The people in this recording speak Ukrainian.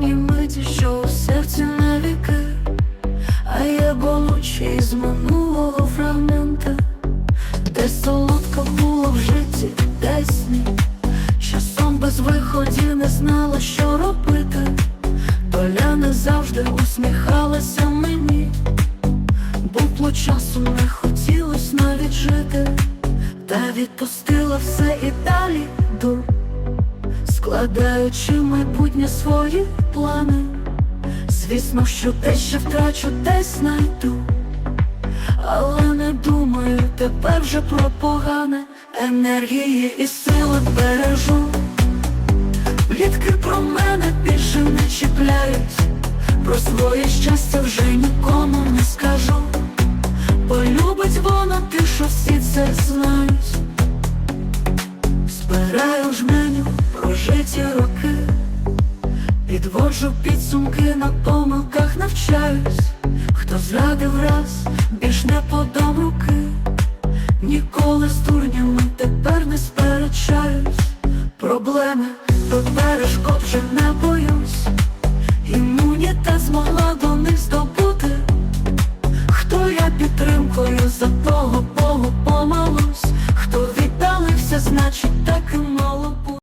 тіні миті, що у серці на віки, а є болючі з минулого фрагмента, де солодко було в житті, десь ні. Часом без виходів не знала, що робити. Доля не завжди усміхалася мені. Бупло часу не хотілось навіть жити, та відпустила все і далі йду, складаючи майбутнє свої плани. Звісно, що те, що втрачу, десь знайду, але не думаю тепер вже про погане енергії і сили бережу. Плітки про мене більше не чіпляють, про своє щастя вже нікому не скажу. Полюбить воно ти, що всі це знають. минають роки, підвожу підсумки на помилках навчаюсь, хто зрадив раз, більш не подам руки, ніколи з дурнями тепер не сперечаюсь, проблеми до перешкод вже не боюсь, імунітет змогла до них здобути, хто я підтримкою за того Богу помалусь, хто віддалився, значить так і